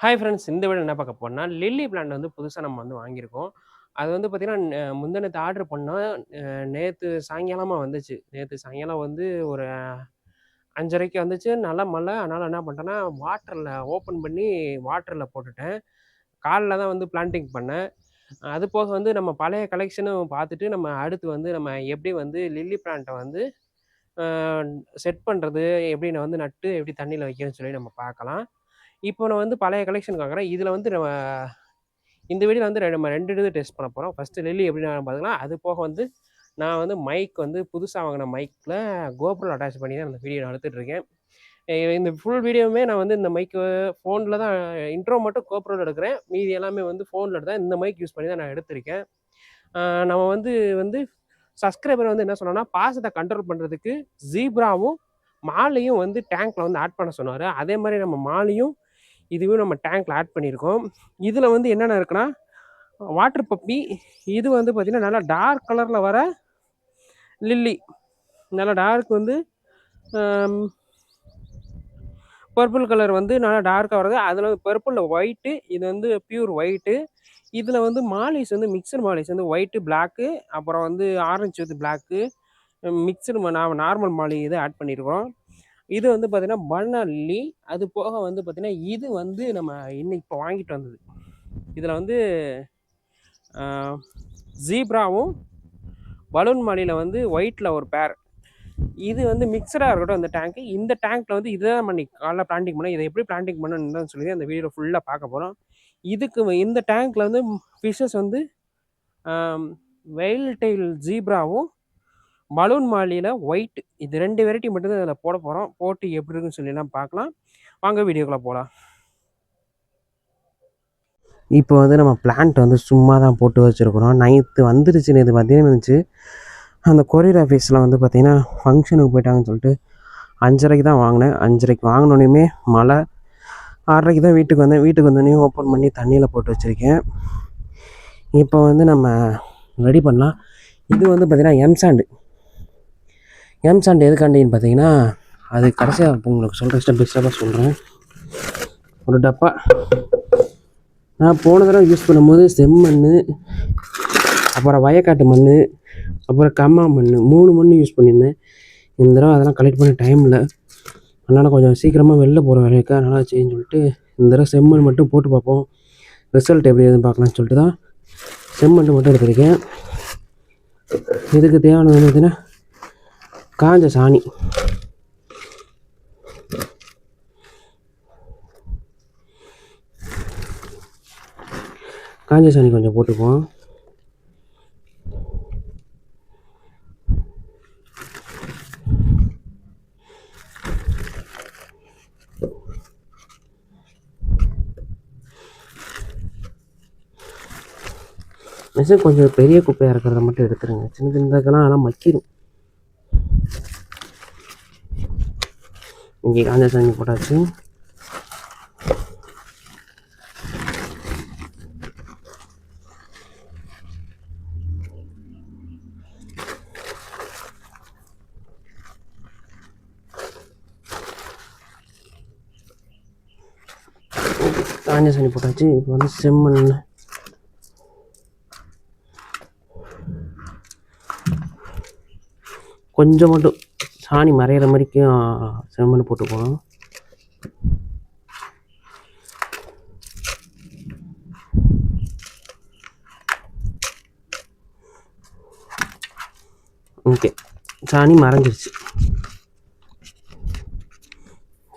Hi friends இந்த video என்ன பார்க்க போறோம்னா லில்லி பிளான்ட் வந்து புதுசாக நம்ம வந்து வாங்கியிருக்கோம். அது வந்து பார்த்தீங்கன்னா, முந்தினத்து ஆர்டர் பண்ணால் நேற்று சாயங்காலமாக வந்துச்சு. நேற்று சாயங்காலம் வந்து ஒரு 5:30க்கு வந்துச்சு. நல்ல மழை. அதனால் என்ன பண்ணிட்டேன்னா, வாட்டரில் ஓப்பன் பண்ணி வாட்டரில் போட்டுட்டேன். காலில் தான் வந்து பிளான்டிங் பண்ணேன். அது போக வந்து நம்ம பழைய கலெக்ஷனும் பார்த்துட்டு, நம்ம அடுத்து வந்து நம்ம எப்படி வந்து லில்லி பிளான்ட்டை வந்து செட் பண்ணுறது எப்படி நான் வந்து நட்டு எப்படி தண்ணியில் வைக்கிறதுன்னு சொல்லி நம்ம பார்க்கலாம். இப்போ நான் வந்து பழைய கலெக்ஷன் பார்க்குறேன். இதில் வந்து நம்ம இந்த வீடியோ வந்து ரெண்டு நம்ம 2 இது டெஸ்ட் பண்ண போகிறோம் ஃபஸ்ட்டு லில்லி எப்படின்னு பார்த்தீங்கன்னா, அது போக வந்து நான் வந்து மைக் வந்து புதுசாக வாங்கின மைக்கில் கோபுரம் அட்டாச் பண்ணி தான் அந்த வீடியோ நான் இந்த ஃபுல் வீடியோவுமே நான் வந்து இந்த மைக்கு ஃபோனில் தான் இன்ட்ரோ மட்டும் கோபுரோவில் எடுக்கிறேன். மீதி எல்லாமே வந்து ஃபோனில் எடுத்தேன். இந்த மைக் யூஸ் பண்ணி தான் நான் எடுத்திருக்கேன். நம்ம வந்து வந்து சப்ஸ்கிரைபர் வந்து என்ன சொன்னார்னா, பாசத்தை கண்ட்ரோல் பண்ணுறதுக்கு ஜீப்ராவும், மாலையும் வந்து டேங்க்கில் வந்து ஆட் பண்ண சொன்னார் அதே மாதிரி நம்ம மாலையும், இதுவும் நம்ம டேங்க்ல ஆட் பண்ணியிருக்கோம். இதில் வந்து என்னென்ன இருக்குன்னா, வாட்டர் பப்பி. இது வந்து பார்த்திங்கன்னா நல்லா டார்க் கலரில் வர லில்லி. நல்லா டார்க் வந்து பர்பிள் கலர் வந்து நல்லா டார்க்காக வருது. அதில் வந்து பர்பிளில் ஒயிட்டு. இது வந்து பியூர் ஒயிட்டு. இதில் வந்து மாலிஸ் வந்து மிக்சர் மாலிஸ் வந்து ஒயிட்டு, பிளாக்கு அப்புறம் வந்து ஆரஞ்சு வந்து பிளாக்கு. மிக்ஸ்டு நான் நார்மல் மாலி இது ஆட் பண்ணியிருக்கோம் இது வந்து பார்த்தீங்கன்னா, பனானா அது போக வந்து பார்த்தீங்கன்னா, இது வந்து நம்ம இன்னைக்கு இப்போ வாங்கிட்டு வந்தது. இதில் வந்து ஜீப்ராவும், பலூன் மாலியில் வந்து ஒயிட்டில் ஒரு பேர். இது வந்து மிக்சராக இருக்கட்டும் அந்த டேங்க்கு. இந்த டேங்க்கில் வந்து இதை தான் பண்ணி காலைல பிளான்டிங் பண்ணோம். இதை எப்படி பிளான்டிங் பண்ணணும்னு சொல்லி அந்த வீடியோ ஃபுல்லாக பார்க்க போகிறோம் இதுக்கு இந்த டேங்க்கில் வந்து ஃபிஷஸ் வந்து வெயில் டெயில் ஜீப்ராவும், பலூன் மாலியில் ஒயிட். இது ரெண்டு வெரைட்டி மட்டும்தான் இதில் போட போகிறோம் போட்டு எப்படி இருக்குன்னு சொல்லிலாம் பார்க்கலாம். வாங்க வீடியோக்குள்ளே போகலாம் இப்போ வந்து நம்ம பிளான்ட் வந்து சும்மா தான் போட்டு வச்சுருக்குறோம் நைத்து வந்துருச்சு இது மதியானம் இருந்துச்சு அந்த கொரியர் ஆஃபீஸில் வந்து பார்த்திங்கன்னா ஃபங்க்ஷனுக்கு போயிட்டாங்கன்னு சொல்லிட்டு 5:30க்கு தான் வாங்குனேன். 5:30க்கு வாங்குனோனயுமே மழை. 6:30க்கு தான் வீட்டுக்கு வந்தேன். வீட்டுக்கு வந்தோடனே ஓப்பன் பண்ணி தண்ணியில் போட்டு வச்சுருக்கேன் இப்போ வந்து நம்ம ரெடி பண்ணலாம். இது வந்து பார்த்திங்கன்னா எம்சாண்டு எம் சாண்ட் எதுக்காண்டின்னு பார்த்தீங்கன்னா, அது கடைசியாக உங்களுக்கு சொல்கிறேன் ஸ்டெப் பை ஸ்டெப்பா சொல்கிறேன் ஒரு டப்பா. நான் போன தடவை யூஸ் பண்ணும்போது செம்மண் அப்புறம் வயக்காட்டு மண் அப்புறம் கம்மா மண் மூணு மண் யூஸ் பண்ணியிருந்தேன். இந்த தடவை அதெல்லாம் கலெக்ட் பண்ண டைம் இல்லை அதனால் கொஞ்சம் சீக்கிரமாக வெளில போகிற வேலைக்கு நல்லா அதனால சொல்லிட்டு, இந்த தடவை செம்மண் மட்டும் போட்டு பார்ப்போம். ரிசல்ட் எப்படி எதுன்னு பார்க்கலாம்னு சொல்லிட்டு தான் செம்மண் மட்டும் எடுத்திருக்கேன். இதுக்கு தேவையானது பார்த்தீங்கன்னா, காஞ்ச சாணி. காஞ்ச சாணி கொஞ்சம் போட்டுக்குவோம். நெக்ஸ்ட்டு கொஞ்சம் பெரிய குப்பையாக இருக்கிறத மட்டும் எடுத்துருங்க. சின்ன சின்னதுக்கெல்லாம் அதெல்லாம் மக்கிரும். இங்கே காஞ்ச சாணி போட்டாச்சு. காஞ்ச சாணி போட்டாச்சு. இப்போ வந்து செம்மண். கொஞ்சம் மட்டும் சாணி மறையிற மாதிரிக்கும் செம்மண் போட்டுக்குவோம். ஓகே. சாணி மறைஞ்சிருச்சு.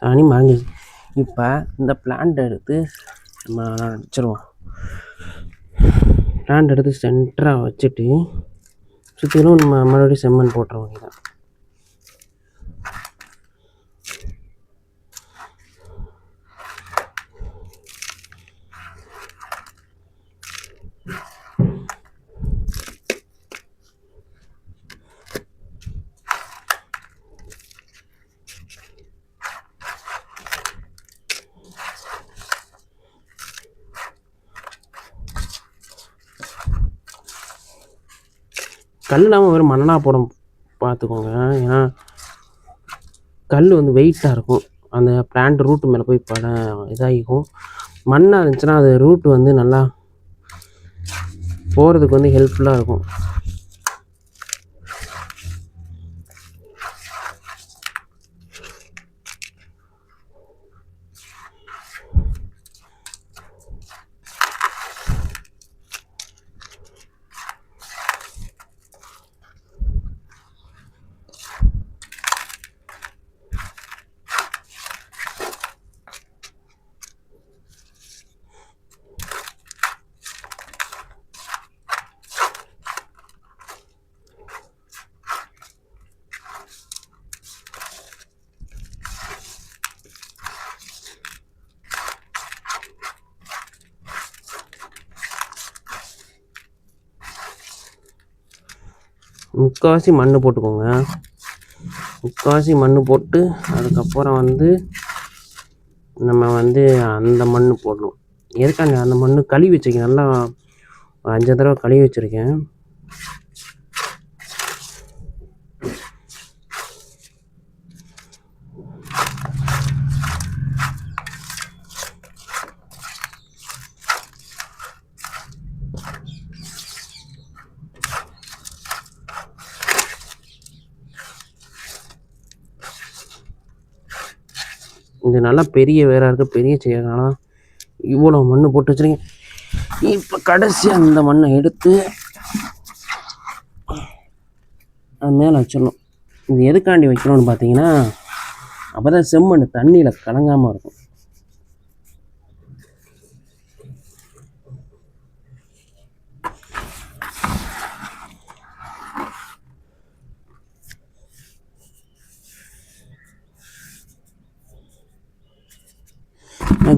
சாணி மறைஞ்சிருச்சு. இப்போ இந்த பிளான்ட் எடுத்து நம்ம வச்சுருவோம். பிளான்ட் எடுத்து சென்டராக வச்சுட்டு, சுற்றிலும் நம்ம மறுபடியும் செம்மண் போட்டுற வேண்டியதான் கல் இல்லாமல் வெறும் மண்ணா போட பார்த்துக்கோங்க. ஏன்னா, கல் வந்து வெயிட்டாக இருக்கும். அந்த பிளான்ட் ரூட்டு மேலே போய் பட இதாகிக்கும் மண்ணாக இருந்துச்சுன்னா அது ரூட் வந்து நல்லா போகிறதுக்கு வந்து ஹெல்ப்ஃபுல்லாக இருக்கும் முக்கால்வாசி மண் போட்டுக்கோங்க. முக்கால்வாசி மண் போட்டு அதுக்கப்புறம் வந்து நம்ம வந்து அந்த மண் போடணும். எதுக்காண்டி அந்த மண் கழுவி வச்சுருக்கேன். நல்லா ஒரு அஞ்சு தடவை கழுவி வச்சுருக்கேன். இது நல்லா பெரிய வேராக இருக்குது பெரிய செய்யறதுனால இவ்வளோ மண் போட்டு வச்சுருக்கேன் இப்போ கடைசியாக அந்த மண்ணை எடுத்து அது மேலே வச்சிடணும். இது எதுக்காண்டி வைக்கணும்னு பார்த்தீங்கன்னா அப்போ தான் செம்மண் தண்ணியில் கலங்காமல் இருக்கும்.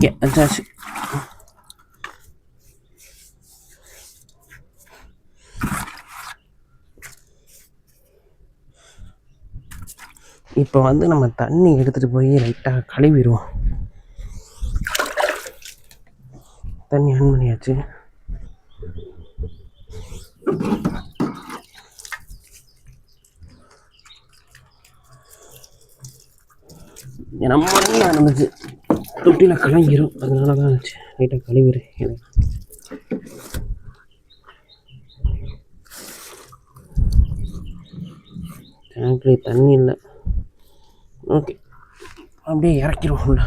ஓகே வச்சாச்சு இப்போ வந்து நம்ம தண்ணி எடுத்துகிட்டு போய் லைட்டாக கழுவிடுவோம். தண்ணி ஆன் பண்ணியாச்சு. நம்ம இருந்துச்சு தொட்டியில் கலங்கிரும் அதனால தான் லைட்டாக கழுவிடுறேன் எனக்கு டேங்க்லேயே தண்ணி இல்லை. ஓகே. அப்படியே இறக்கிடுவோம் உள்ள.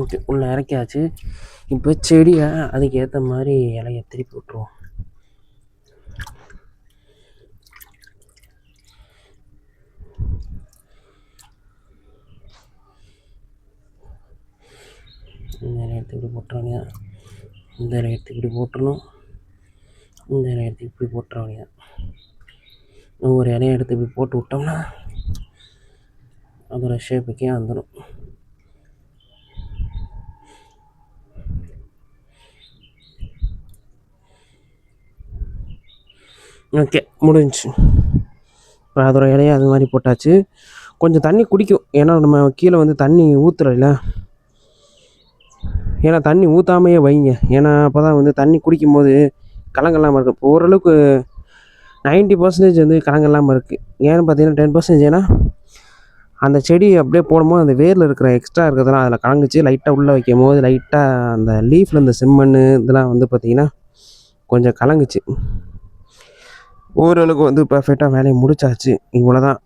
ஓகே உள்ள இறக்கியாச்சு. இப்போ செடியை அதுக்கு ஏற்ற மாதிரி இலையை திருப்பி விட்ருவோம் இந்த இலையை எடுத்து இப்படி போட்டுருவாங்க இந்த இலையை எடுத்து இப்படி போட்டுடணும் இந்த இலையை எடுத்து இப்படி போட்டுருவாங்க ஒவ்வொரு இலையை எடுத்து இப்படி போட்டு விட்டோம்னா அதோட ஷேப்புக்கே வந்துடும் ஓகே முடிஞ்சு இப்போ அதோட இலையை அது மாதிரி போட்டாச்சு. கொஞ்சம் தண்ணி குடிக்கும். ஏன்னா நம்ம கீழே வந்து தண்ணி ஊற்றுறோம்ல ஏன்னா தண்ணி ஊற்றாமையே வைங்க. ஏன்னா அப்போ தான் வந்து தண்ணி குடிக்கும்போது கலங்கல்லாமல் இருக்கும் இப்போ ஓரளவுக்கு நைன்ட்டி பர்சன்டேஜ் வந்து கலங்கல்லாமல் இருக்குது ஏன்னு பார்த்தீங்கன்னா டென் பர்சன்டேஜ் ஏன்னா அந்த செடி அப்படியே போடும்போது அந்த வேரில் இருக்கிற எக்ஸ்ட்ரா இருக்கிறதெல்லாம் அதில் கலங்குச்சு. லைட்டாக உள்ளே வைக்கும் போது லைட்டாக அந்த லீஃபில் இந்த செம்மண் இதெல்லாம் வந்து பார்த்திங்கன்னா கொஞ்சம் கலங்குச்சு. ஓரளவுக்கு வந்து பர்ஃபெக்டாக வேலையை முடிச்சாச்சு. இவ்வளோ தான்